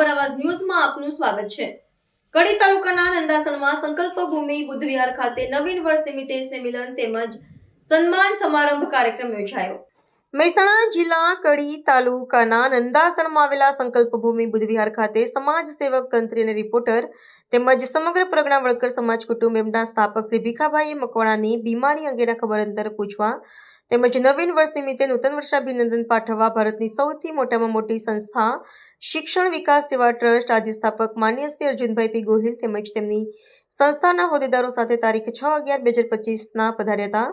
બાબર આવાસ ન્યૂઝમાં આપનું સ્વાગત છે. કડી તાલુકાના નંદાસણમાં સંકલ્પ ભૂમિ બુદ્ધવિહાર ખાતે નવીન વર્ષ નિમિત્તે સ્નેહ તેમજ સન્માન સમારંભ કાર્યક્રમ યોજાયો. મહેસાણા જિલ્લા કડી તાલુકાના નંદાસણમાં આવેલા સંકલ્પ ભૂમિ બુદ્ધવિહાર ખાતે સમાજ સેવક તંત્રી અને રિપોર્ટર તેમજ સમગ્ર પ્રજ્ઞા વળકર સમાજ કુટુંબ એમના સ્થાપક શ્રી ભીખાભાઈ મકવાણાની બીમારી અંગેના ખબર અંતર પૂછવા તેમજ નવીન વર્ષ નિમિત્તે નૂતન વર્ષાભિનંદન પાઠવવા ભારતની સૌથી મોટામાં મોટી સંસ્થા શિક્ષણ વિકાસ સેવા ટ્રસ્ટ આદિ સ્થાપક માન્ય શ્રી અર્જુનભાઈ પી ગોહિલ તેમજ તેમની સંસ્થાના હોદ્દેદારો સાથે તારીખ છ અગિયાર બે હજાર પચીસના પધાર્યા હતા.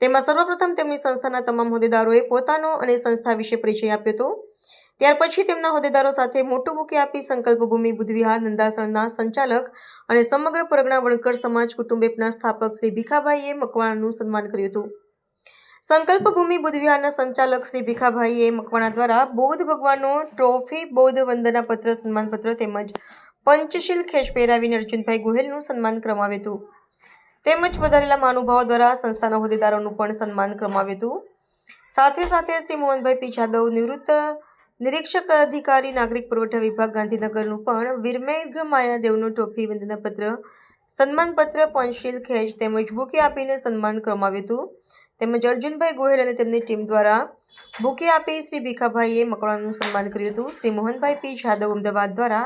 તેમાં સર્વપ્રથમ તેમની સંસ્થાના તમામ હોદ્દેદારોએ પોતાનો અને સંસ્થા વિશે પરિચય આપ્યો હતો. ત્યાર પછી તેમના હોદ્દેદારો સાથે મોટું બુકે આપી સંકલ્પભૂમિ બુદ્ધવિહાર વિહાર નંદાસણના સંચાલક અને સમગ્ર પરગણા વણકર સમાજ કુટુંબેપના સ્થાપક શ્રી ભીખાભાઈએ મકવાણાનું સન્માન કર્યું હતું. સંકલ્પ ભૂમિ બુદ્ધવિહારના સંચાલક શ્રી ભીખાભાઈએ મકવાણા દ્વારા બૌદ્ધ ભગવાનનો ટ્રોફી બૌદ્ધ વંદના પત્ર, સન્માનપત્ર તેમજ પંચશીલ ખેશ પહેરાવીને અર્જુનભાઈ ગોહિલનું સન્માન કરવામાં હતું. તેમજ વધારેલા મહાનુભાવો દ્વારા સંસ્થાના હોદ્દેદારોનું પણ સન્માન કરવામાં હતું. સાથે સાથે શ્રી મોહનભાઈ પી જાદવ, નિવૃત્ત નિરીક્ષક અધિકારી, નાગરિક પુરવઠા વિભાગ, ગાંધીનગરનું પણ વીરમેઘ માયાદેવનું ટ્રોફી વંદનાપત્ર સન્માનપત્ર, પંચશીલ ખેશ તેમજ બુકે આપીને સન્માન કરવામાં હતું. તેમજ અર્જુનભાઈ ગોહિલ અને તેમની ટીમ દ્વારા બુકે આપી શ્રી ભીખાભાઈએ મકવાણાનું સન્માન કર્યું હતું. શ્રી મોહનભાઈ પી જાદવ અમદાવાદ દ્વારા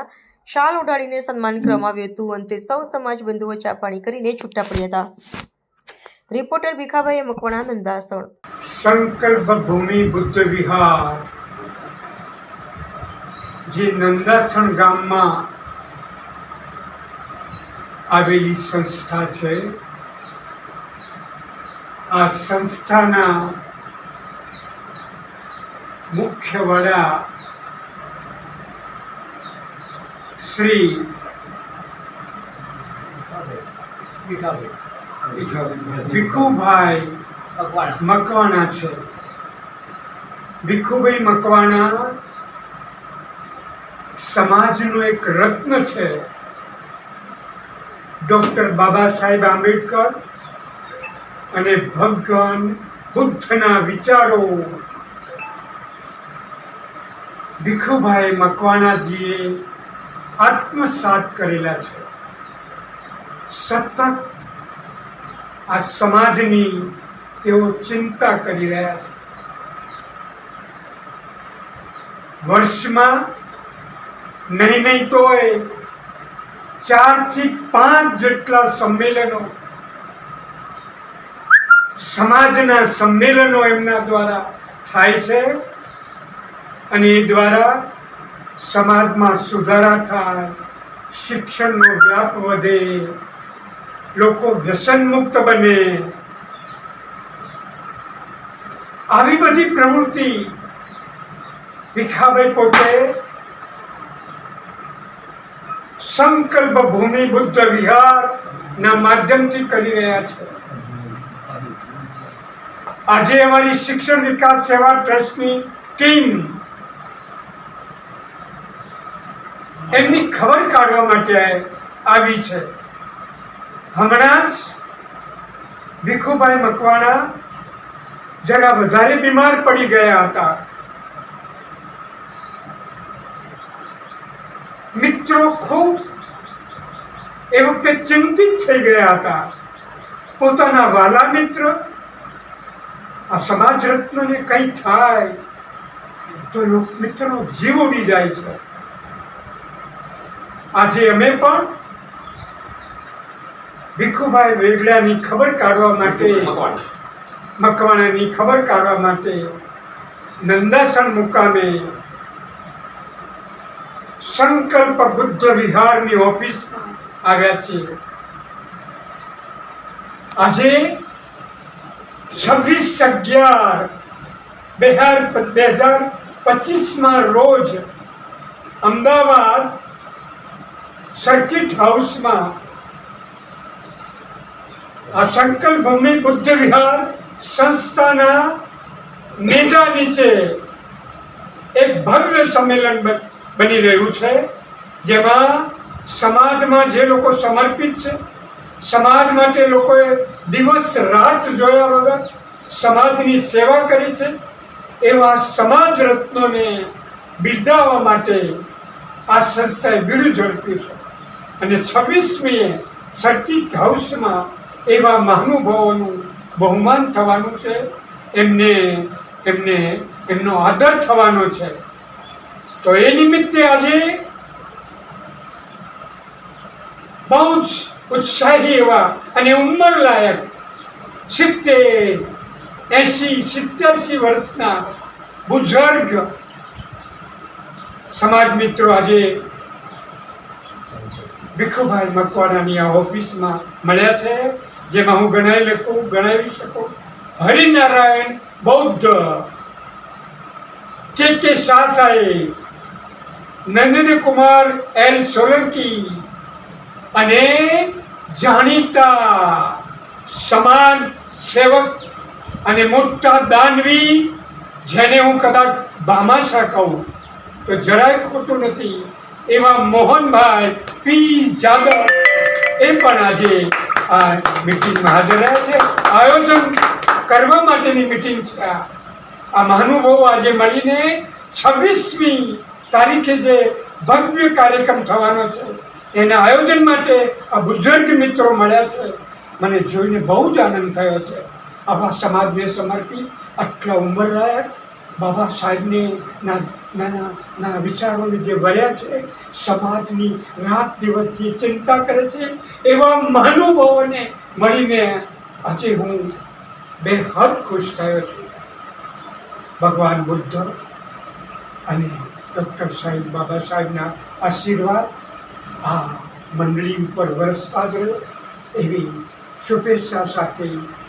શાલ ઉડાડીને સન્માન કરવામાં આવ્યું હતું. અંતે સૌ સમાજ બંધુઓ ચા પાણી કરીને છૂટા પડ્યા હતા. રિપોર્ટર ભીખાભાઈએ મકવાણા નંદાસણ. સંકલ્પ ભૂમિ બુદ્ધ વિહાર. જે નંદાસણ ગામમાં આવેલી સંસ્થા છે આ સંસ્થાના મુખ્ય વડા શ્રી ભીખુભાઈ મકવાણા. છે. ભીખુભાઈ મકવાણા સમાજનું એક રત્ન છે. ડૉક્ટર બાબા સાહેબ આંબેડકર અને ભગવાન બુદ્ધના વિચારો. ભીખુભાઈ મકવાણાજીએ આત્મસાત કરેલા છે. સતત આ સમાજની તેઓ ચિંતા કરી રહ્યા છે. વર્ષમાં નહીં નહીં તોય ચારથી પાંચ જેટલા સંમેલનો સમાજના સંમેલનો એમના દ્વારા થાય છે અને એ દ્વારા સમાજમાં સુધારા થાય, શિક્ષણનો વ્યાપ વધે, લોકો વ્યસનમુક્ત બને. આવી બધી પ્રવૃત્તિ ભીખાભાઈ પોતે સંકલ્પ ભૂમિ બુદ્ધ વિહાર ના માધ્યમથી કરી રહ્યા છે. આજે અમારી શિક્ષણ વિકાસ સેવા ટ્રસ્ટની ટીમ એમની ખબર કાઢવા માટે આવી છે. હમણાં જ ભીખુભાઈ મકવાણા જરા વધારે બીમાર પડી ગયા હતા. મિત્રો ખૂબ એ વખતે ચિંતિત થઈ ગયા હતા. પોતાના વાલા મિત્ર આ સમાજ રત્નને કંઈ થાય તો લોક- મિત્રનો જીવ ઉડી જાય છે. આજે અમે પણ ભીખુભાઈ વેગડાની ખબર કાઢવા માટે મકવાણાની ખબર કાઢવા માટે નંદાસણ મુકામે સંકલ્પ બુદ્ધ વિહારની ઓફિસમાં આવ્યા છીએ. આજે છવ્વીસ અગિયાર બે હજાર બે હજાર પચીસમાં રોજ અમદાવાદ સર્કિટ હાઉસમાં આ સંકલ્પ ભૂમિ બુદ્ધ વિહાર સંસ્થાના નેજા નીચે એક ભવ્ય સંમેલન બની રહ્યું છે, જેમાં સમાજમાં જે લોકો સમર્પિત છે સમાજ માટે લોકોએ દિવસ રાત જોયા વગર સમાજની સેવા કરી છે. એવા સમાજ રત્નોને બિરદાવવા માટે આ સંસ્થાએ બીડું ઝડપ્યું છે. અને છવ્વીસમીએ સર્કિટ હાઉસમાં એવા મહાનુભાવોનું બહુમાન થવાનું છે. એમને એમને, એમનો આદર થવાનો છે. તો એ નિમિત્તે આજે બહુ જ ઉત્સાહી એવા અને ઉંમરલાયક સિત્તેર એસી સિત્યાસી વર્ષના બુઝુર્ગ સમાજ મિત્રો આજે ભીખુભાઈ મકવાણાની આ ઓફિસમાં મળ્યા છે, જેમાં હું ગણાવી લખું, ગણાવી શકું. હરિનારાયણ બૌદ્ધ. કે કે શાહ સાહેબ નરેન્દ્ર એલ સોલંકી અને જાણીતા સમાજ સેવક અને મોટા દાનવી જેને હું કદાચ ભામાશા કહું, તો જરાય ખોટું નથી. એવા મોહનભાઈ પી જાદવ એ પણ આજે આ મિટિંગમાં હાજર રહ્યા છે. આયોજન કરવા માટેની મિટિંગ છે આ મહાનુભાવો આજે મળીને છવ્વીસમી તારીખે જે ભવ્ય કાર્યક્રમ થવાનો છે એના આયોજન માટે આ બુઝુર્ગ મિત્રો મળ્યા છે. મને જોઈને બહુ જ આનંદ થયો છે. આવા સમાજને સમર્પિત આટલા ઉંમરલાયક બાબા સાહેબને નાના ના વિચારોને જે વર્યા છે, સમાજની રાત દિવસથી ચિંતા કરે છે, એવા મહાનુભાવોને મળીને આજે હું બેહદ ખુશ થયો છું. ભગવાન બુદ્ધ અને ડૉક્ટર સાહેબ, બાબા સાહેબના આશીર્વાદ આ મંડળી ઉપર વરસતા જ રહ્યો એવી શુભેચ્છા સાથે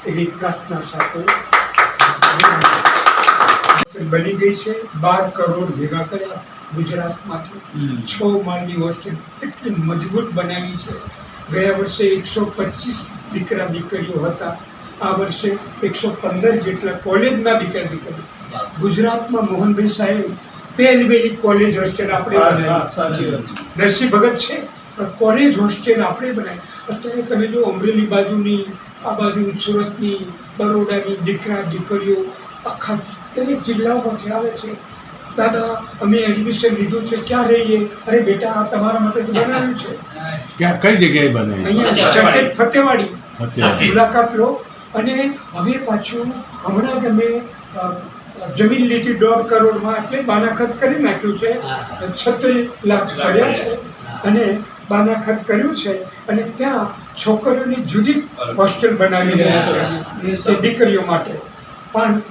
એવી પ્રાર્થના સાથે બની ગઈ છે. બાર કરોડ ભેગા કર્યા ગુજરાતમાંથી. છ માળની હોસ્ટેલ એટલી મજબૂત બનાવી છે. ગયા વર્ષે એકસો પચીસ દીકરા દીકરીઓ હતા. આ વર્ષે એકસો પંદર જેટલા કોલેજના દીકરા દીકરી ગુજરાતમાં મોહનભાઈ સાહેબ પહેલવેલી કોલેજ હોસ્ટેલ આપણે બનાવી. નરસિંહ ભગત છે પણ કોલેજ હોસ્ટેલ આપણે બનાવી. અત્યારે તમે જો અમરેલી બાજુની આ બાજુ સુરતની બરોડાની દીકરા દીકરીઓ આખા દરેક જિલ્લાઓમાંથી આવે છે. દાદા અમે એડમિશન લીધું છે ક્યાં રહીએ? અરે બેટા આ તમારા માટે તો બનાવ્યું છે. ક્યાં કઈ જગ્યાએ બનાવ્યું અહીંયા જકેટ ફતેવાડી. મુલાકાત લો. અને હવે પાછું હમણાં જ અમે જમીન લીધી દોઢ કરોડમાં એટલે બાનાખત કરી નાખ્યું છે. છત્રીસ લાખ પડ્યા છે. અને બાનાખત કર્યું છે અને ત્યાં છોકરીઓની જુદી હોસ્ટેલ બનાવી રહ્યા છે. તે દીકરીઓ માટે. પણ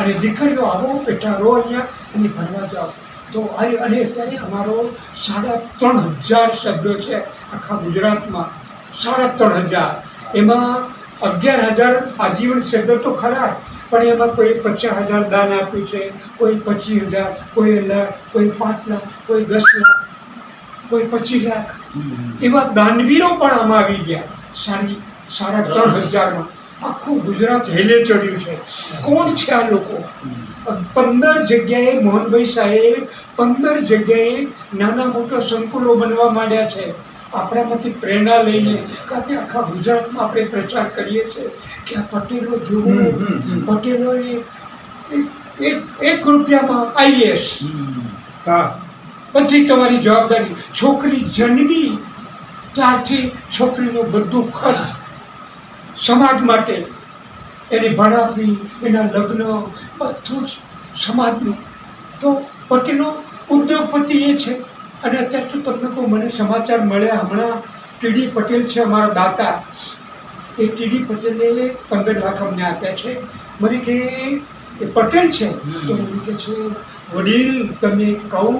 અને દીકરીઓ આવો બેઠા રહો અહીંયા અને ભણવા જાઓ. તો અને અત્યારે અમારો સાડા ત્રણ હજાર સભ્યો છે આખા ગુજરાતમાં. સાડા ત્રણ હજાર. એમાં અગિયાર હજાર આજીવન સભ્યો તો ખરા. પણ એમાં કોઈ પચાસ હજાર દાન આપ્યું છે કોઈ પચીસ હજાર કોઈ લાખ કોઈ પાંચ લાખ કોઈ દસ લાખ કોઈ પચીસ લાખ. એવા દાનવીરો પણ આમાં આવી ગયા સાડી સાડા ત્રણ હજારમાં. આખું ગુજરાત હેલે ચડ્યું છે. કોણ છે આ લોકો? પંદર જગ્યાએ મોહનભાઈ સાહેબ પંદર જગ્યાએ નાના મોટા સંકુલો બનવા માંડ્યા છે. આપણામાંથી પ્રેરણા લઈને કારણ કે આખા ગુજરાતમાં આપણે પ્રચાર કરીએ છીએ કે આ પટેલો જુઓ પટેલો. એક- રૂપિયામાં આઈએસ બધી તમારી જવાબદારી. છોકરી જન્મી ત્યારથી છોકરીનો બધું ખર્ચ સમાજ માટે એની ભણાવવી એના લગ્ન બધું જ સમાજનું. તો પતિનો ઉદ્યોગપતિ એ છે. અને અત્યારે તો તમને કહું મને સમાચાર મળ્યા હમણાં ટીડી પટેલ છે અમારા દાતા. એ ટીડી પટેલે પંદર લાખ અમને આપ્યા છે. મને કે એ પટેલ છે. તો મને કે છે વડીલ તમે કહું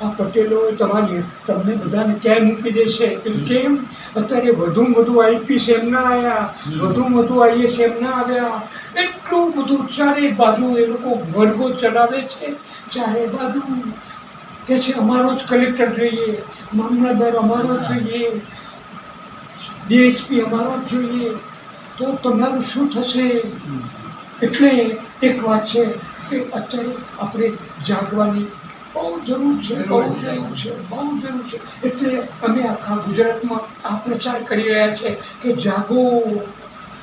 આ પટેલો તમારી તમને બધાને ક્યાંય મૂકી દેશે? કે કેમ? અત્યારે વધુમાં વધુ આઈપીએસ એમના આવ્યા વધુમાં વધુ આઈએસ એમના આવ્યા. એટલું બધું ચારે બાજુ એ લોકો વર્ગો ચલાવે છે. ચારે બાજુ કે છે અમારો જ કલેક્ટર જોઈએ મામલતદાર અમારો જ જોઈએ ડીએસપી અમારો જ જોઈએ. તો તમારું શું થશે? એટલે એક વાત છે કે અત્યારે આપણે જાગવાની બહુ જરૂર છે બહુ જરૂર છે બહુ જરૂર છે. એટલે અમે આખા ગુજરાતમાં આ પ્રચાર કરી રહ્યા છે કે જાગો.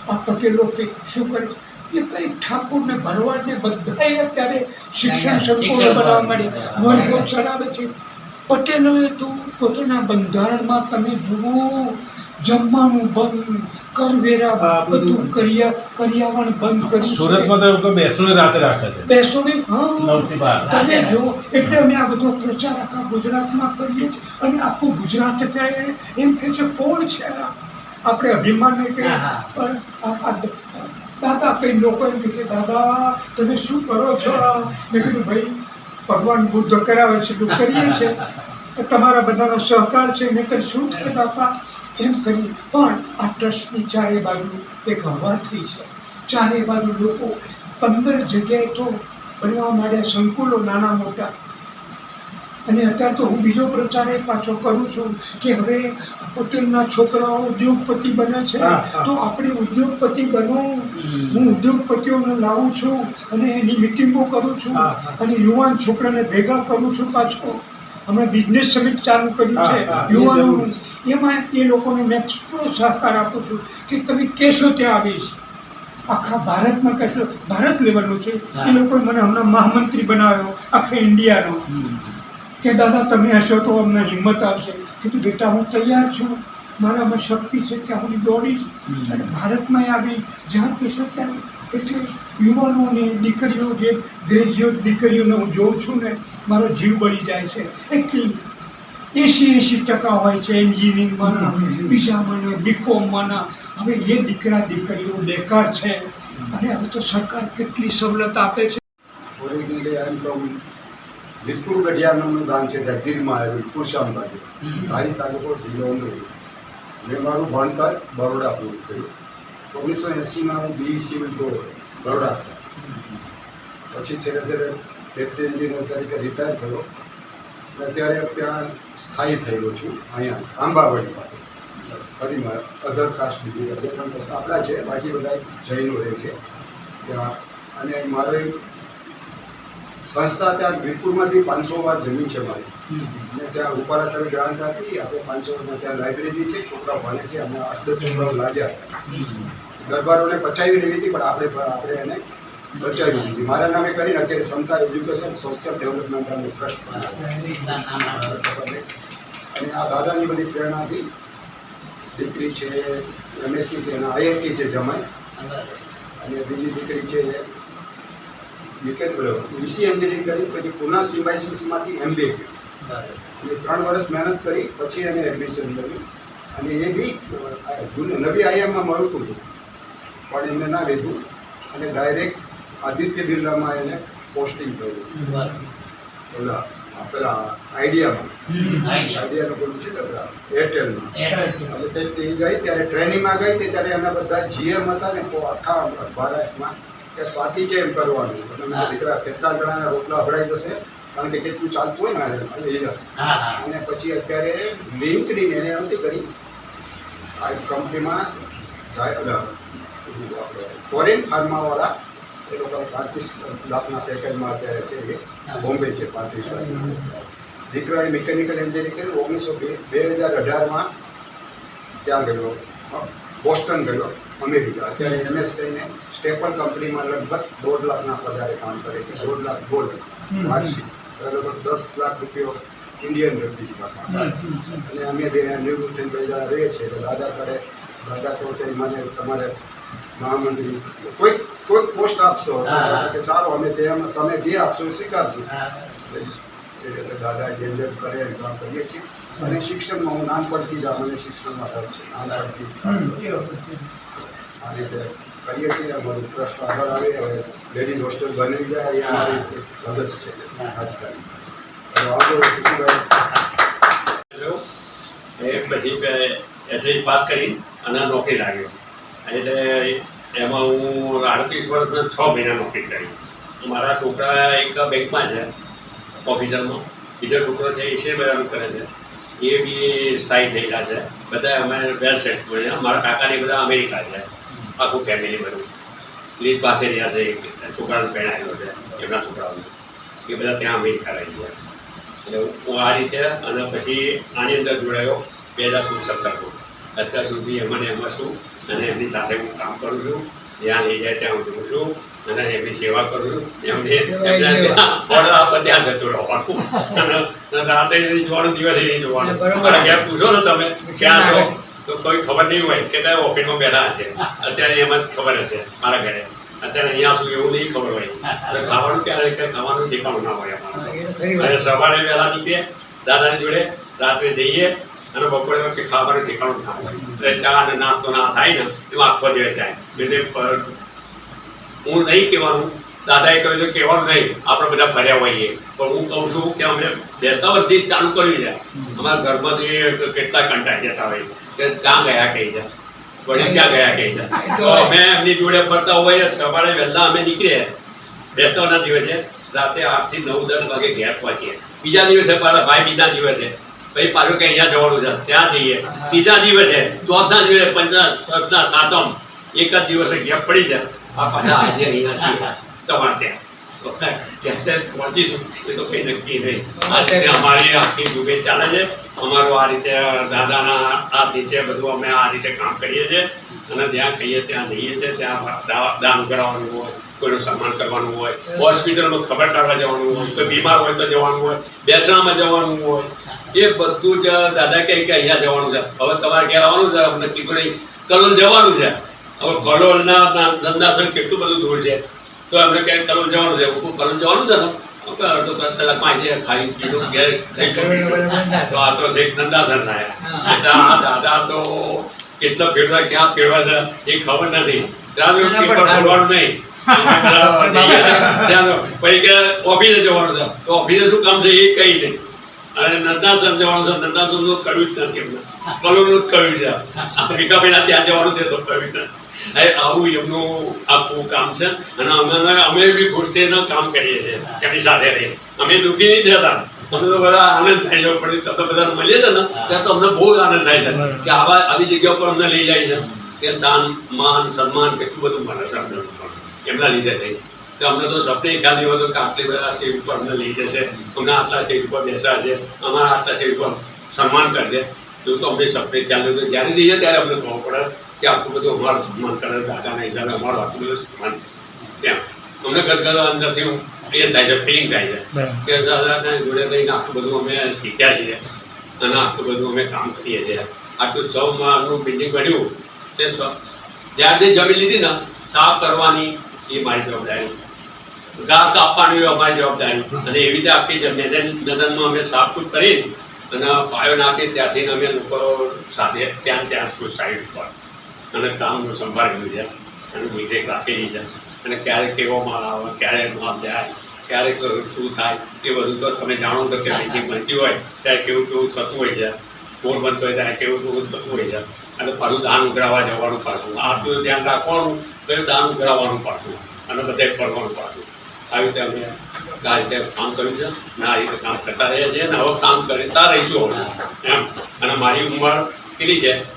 આ પટેલો કે શું કરે? એ કઈ ઠાકોરને ભરવાડને બધાએ અત્યારે શિક્ષણ સંપૂર્ણ બનાવવા માંડી વર્ગો ચલાવે છે. પટેલોએ તો પોતાના બંધારણમાં તમે જુઓ જમવાનું બંધ કરવેરા બધું કર્યા કર્યાવરણ બંધ કર્યું સુરતમાં તો લોકો બેસણું રાતે રાખે છે. બેસોને હા. તમે જો એટલે અમે આ બધો પ્રચાર આખા ગુજરાતમાં કરીએ છીએ. અને આખું ગુજરાત અત્યારે એમ કે છે કોણ છે આપણે અભિમાન કે દાદા, કઈ લોકો એમ કે દાદા, તમે શું કરો છો? મેં કીધું, ભાઈ, ભગવાન બુદ્ધ કરાવે છે તો કરીએ છીએ. તમારા બધાનો સહકાર છે નહીતર શું થાય બાપા? એમ કરી, પણ આ ટ્રસ્ટની ચારે બાજુ એક હવા થઈ છે. ચારે બાજુ લોકો પંદર જગ્યાએ તો બનવા માંડ્યા સંકુલો નાના મોટા. અને અત્યારે તો હું બીજો પ્રચાર એ પાછો કરું છું કે હવે પટેલના છોકરાઓ ઉદ્યોગપતિ બને છે. તો આપણે ઉદ્યોગપતિ બનવું હું ઉદ્યોગપતિઓને લાવું છું અને એની મિટિંગો કરું છું. અને યુવાન છોકરાને ભેગા કરું છું પાછો. હમણાં બિઝનેસ સમિટ ચાલુ કર્યું છે યુવાનોનું. એમાં એ લોકોને મેં પૂરો સહકાર આપું છું કે તમે કહેશો ત્યાં આવીશ. આખા ભારતમાં કહેશો ભારત લેવલનું છે. એ લોકોએ મને હમણાં મહામંત્રી બનાવ્યો આખા ઇન્ડિયાનો. કે દાદા તમે હશો તો અમને હિંમત આવશે. કીધું બેટા હું તૈયાર છું. મારામાં શક્તિ છે ત્યાં હું દોડીશ. અને ભારતમાં આવી જ્યાં કહેશો ત્યાં એટલે યુવાનોને દીકરીઓ જે ગ્રેજ્યુએટ દીકરીઓને હું જોઉં છું ને મારો જીવ બળી જાય છે. એટલી એંશી એંશી ટકા હોય છે એન્જિનિયરિંગમાં બીજામાં બીકોમમાંના. હવે એ દીકરા દીકરીઓ બેકાર છે. અને હવે તો સરકાર કેટલી સવલત આપે છે? વીરપુર ગઢિયા નામનું ગામ છે ત્યાં ગીરમાં આવેલું પુરસામ બાજુ. ધારી તાલુકો જિલ્લો અમરેલી. મેં મારું ભણતર બરોડા પૂરું કર્યું. ઓગણીસો એંસીમાં હું બી સિવિલ તો બરોડા પછી છેલ્લે છેલ્લે ડેપ્યુટી એન્જિનિયર તરીકે રિટાયર થયો. અને અત્યારે ત્યાં સ્થાયી થયેલો છું અહીંયા આંબાવાડી પાસે. ફરી અધર કાસ્ટ બીજી કાસ્ટ આપણા છે બાકી બધા જૈનો રહે છે. ત્યાં અને મારો સંસ્થા ત્યાં વીરપુરમાં બી પાંચસો વાર જમીન છે મારી. અને ત્યાં રૂપાલા સાહેબ ગ્રાન્ટ આપી આપણે પાંચસો ત્યાં લાઇબ્રેરી છે છોકરાઓ ભણે છે અને આઠ દસ છોકરાઓ લાગ્યા. દરબારોને પચાવી લેવી હતી પણ આપણે આપણે એને બચાવી લીધી. મારા નામે કરીને અત્યારે સમતા એજ્યુકેશન સોશિયલ ડેવલપમેન્ટ અને ટ્રસ્ટ અને આ દાદાની બધી પ્રેરણાથી દીકરી છે એમએસસી છે અને આઈઆઈટી છે જમાઈ. અને બીજી દીકરી છે વિકેટ ઈસી એન્જિનિયરિંગ કરી પછી પુના સિમ્બાઇસિસમાંથી એમબીએ કર્યું. અને ત્રણ વર્ષ મહેનત કરી પછી એને એડમિશન મળ્યું. અને એ બી નવી આઈએમમાં મળતું હતું. પણ એમને ના લીધું. અને ડાયરેક્ટ આદિત્ય બિરલામાં એને પોસ્ટિંગ થયું. ઓલા પેલા આઈડિયામાં. આઈડિયાનું બોલું છે ને એરટેલમાં. એટલે તે ગઈ ત્યારે ટ્રેનિંગમાં ગઈ તે ત્યારે એમના બધા જીએમ હતા ને આખા મહારાષ્ટ્રમાં કે સ્વાતિ કેમ કરવાનું? તમે મારા દીકરા કેટલા જણાના રોટલા ભરાઈ જશે? કારણ કે કેટલું ચાલતું હોય ને અને એ અને પછી અત્યારે લિંકડી એને નથી કરી. આ કંપનીમાં જાય ફોરેન ફાર્માવાળા એ લોકો પાંત્રીસ લાખના પેકેજમાં અત્યારે છે એ. બોમ્બે છે પાંત્રીસ લાખ. દીકરાએ મિકેનિકલ એન્જિનિયરિંગ કર્યું. ઓગણીસો બે બે હજાર અઢારમાં ત્યાં ગયો. બોસ્ટન ગયો અમેરિકા. અત્યારે એમએસ થઈને સ્ટેપલ કંપનીમાં લગભગ દોઢ લાખના પગારે કામ કરે છે. દોઢ લાખ ગોલ્ડ વાર્ષિક. લગભગ દસ લાખ રૂપિયો ઇન્ડિયન રૂપીઝમાં અને અમે બે નિવૃત્ત થઈને બે જણા રહીએ છીએ. એટલે દાદા સાથે દાદા તો કે મને તમારે મહામંત્રી કોઈ કોઈ પોસ્ટ આપશો? કે ચાલો અમે તે તમે જે આપશો એ સ્વીકારશું એ રીતે દાદા જેમ જેમ કરે એમ કામ કરીએ છીએ. અને શિક્ષણમાં હું નાનપણથી જ મને શિક્ષણમાં રસ છે. નાનપણથી આ રીતે કરીએ છીએ ટ્રસ્ટ આગળ આવે, હવે લેડીઝ હોસ્ટેલ બની જાય એ અમારી મદદ છે. એ પછી એસઆઈ પાસ કરી અને નોકરી લાગ્યો. એટલે એમાં હું આડત્રીસ વર્ષના છ મહિના નોકરી કરી. મારા છોકરા એક બેંકમાં છે, ઓફિસરમાં. બીજો છોકરો છે એ શેર બજારનું કરે છે. એ બી સ્થાયી થયેલા છે. બધા અમે વેલ સેટ મળ્યા મારા કાકાને બધા અમેરિકા છે. આખું ફેમિલી બધું લીજ પાસે રહ્યા છે એક છોકરાનો પહેણાયેલો છે એમના છોકરાઓને. એ બધા ત્યાં અમેરિકા રહી ગયા. એટલે હું આ રીતે અને પછી આની અંદર જોડાયો બે હજાર સોળ સત્તરમાં અત્યાર સુધી એમાં એમાં છું અને એમની સાથે હું કામ કરું છું જ્યાં લઈ જાય ત્યાં હું જોઉં છું અને એમની સેવા કરું છું. એમને એમને ત્યાં જતો રહેવાનું અને રાતે જોવાનું દિવસે નહીં જોવાનું. પૂછો ને તમે ક્યાં છો? તો કોઈ ખબર નહીં હોય કે કયા ઓફિસમાં બેઠા છે. અત્યારે એમ જ ખબર હશે મારા ઘરે. અત્યારે અહીંયા શું એવું નહીં ખબર હોય. એટલે ખાવાનું ક્યારે કે ખાવાનું ઠેકાણું ના હોય અમારે. સવારે વહેલા નીકળીએ દાદાની જોડે, રાત્રે જઈએ અને બપોરે વખતે ખાવાનું ઠેકાણું ના હોય. એટલે ચા અને નાસ્તો ના થાય ને, એમાં આખો દિવસ જાય. એટલે હું નહીં કહેવાનું. દાદાએ કહ્યું તો કહેવાનું નહીં. આપણે બધા ફર્યા હોઈએ. પણ હું કહું છું કે અમે બેસતા વર્ષથી ચાલુ કર્યું છે. અમારા ઘરમાં જે કેટલા કંટાળી જતા હોય. કે ક્યાં ગયા કહી જા વડીલ ક્યાં ગયા કહી જા તો અમે એમની જોડે ફરતા હોય સવારે વહેલા અમે નીકળીએ. બેસતાના દિવસે રાતે આઠથી નવ, દસ વાગે ઘેર પહોંચીએ. બીજા દિવસે પાછા ભાઈ બીજા દિવસે. પછી પાછું કે અહીંયા જવાનું છે? ત્યાં જઈએ. ત્રીજા દિવસે, ચોથા દિવસે પંચા સાતમ, એક જ દિવસે ગેપ પડી જાય. આ પાછા આજે અહીંયા છીએ તમારે ત્યાં. તો ત્યારે પહોંચીશું એ તો કંઈ નક્કી નહીં અમારી આખી દુબે ચાલે છે અમારું આ રીતે દાદાના આ નીચે બધું અમે આ રીતે કામ કરીએ છીએ અને જ્યાં કહીએ ત્યાં જઈએ છીએ ત્યાં દાન કરાવવાનું હોય કોઈનું સન્માન કરવાનું હોય હોસ્પિટલમાં ખબર કાઢવા જવાનું હોય કોઈ બીમાર હોય તો જવાનું હોય બેસણામાં જવાનું હોય એ બધું જ દાદા કહે કે અહીંયા જવાનું છે હવે તમારે ઘેર આવવાનું છે અમને કીધું કલોલ જવાનું છે હવે કલોલના ધંધાસર કેટલું બધું દૂર છે તો એમને ક્યાંક કલોલ જવાનું છે? હું કલોલ જવાનું જ ને અડધો કલાક આવી ખાઈ પીધું ઘેર થઈ. તો. આ તો શેખ નંદાસર થાય. આ દાદા તો કેટલા ફેરવા ક્યાં ફેરવા છે એ ખબર નથી. ત્યાં નહીં. પછી કે ઓફિસે જવાનું છે. તો ઓફિસે શું કામ છે એ કઈ નહીં. અને નંદાસન જવાનું છે નંદાસનનું કર્યું જ નથી એમને. કલોનું જ કર્યું છે. ભીખાભાઈના ત્યાં જવાનું છે તો કર્યું નથી. આવું એમનું આપવું કામ છે. અને અમે અમે બી ખુશ થઈને કામ કરીએ છીએ એમની સાથે રહી અમે દુઃખી નહીં થતા. અમે તો બધા આનંદ થાય છે પણ તમે બધા મળીએ છે ને ત્યાં તો અમને બહુ આનંદ થાય છે કે આવા આવી જગ્યા પર અમને લઈ જાય છે. કે સાન માન સન્માન કેટલું બધું મળે છે અમને એમના લીધે થઈ. તો અમને તો સપને ખ્યાલ નહીં હોતો કે આટલી બધા સ્ટેજ ઉપર અમને લઈ જશે. અમને આટલા સ્ટેજ ઉપર બેસા છે અમારા આટલા સ્ટેજ ઉપર સન્માન કરશે. એવું તો અમને સપને ખ્યાલ નહીં જ્યારે જઈએ ત્યારે અમને ખબર પડે. કે આટલું બધું અમારું સન્માન કરે દાદાના હિસાબે અમારું આટલું બધું સન્માન ત્યાં. અમને ગદગદ અંદરથી એ થાય છે ફિલિંગ થાય છે. કે દાદાના જોડે રહીને આટલું બધું અમે શીખ્યા છીએ અને આટલું બધું અમે કામ કરીએ છીએ. આટલું સૌ માનું બિલ્ડિંગ બન્યું. તે સ- જ્યારથી જમીન લીધી ને સાફ કરવાની એ મારી જવાબદારી. ઘાસ કાપવાની અમારી જવાબદારી. અને એવી રીતે આખી જ મેદાન મેદાનમાં અમે સાફ સુફ કરી અને પાયો નાખી ત્યાંથી અમે લોકો સાથે ત્યાં ત્યાં સુધી પર. અને કામનું સંભાળી લીધા અને દેખરેખ રાખી લીધા અને ક્યારેક કેવો માલ આવે, ક્યારે માલ જાય ક્યારેક શું થાય, એ બધું તો તમે જાણો તો કે મીટિંગ બનતી હોય, ત્યારે કેવું કેવું થતું હોય છે. બોર બનતો હોય ત્યારે કેવું કેવું થતું હોય છે. અને પાછું દાન ઉઘરાવા જવાનું પાછું. આટલું ધ્યાન રાખવાનું, પછી દાન ઉઘરાવવાનું પાછું. અને બધે ફરવાનું પાછું. આવી રીતે અમે આ રીતે કામ કર્યું છે. અને આ રીતે કામ કરતા રહ્યા છીએ. અને હવે કામ કરતા રહીશું હવે એમ. અને મારી ઉંમર કેટલી છે?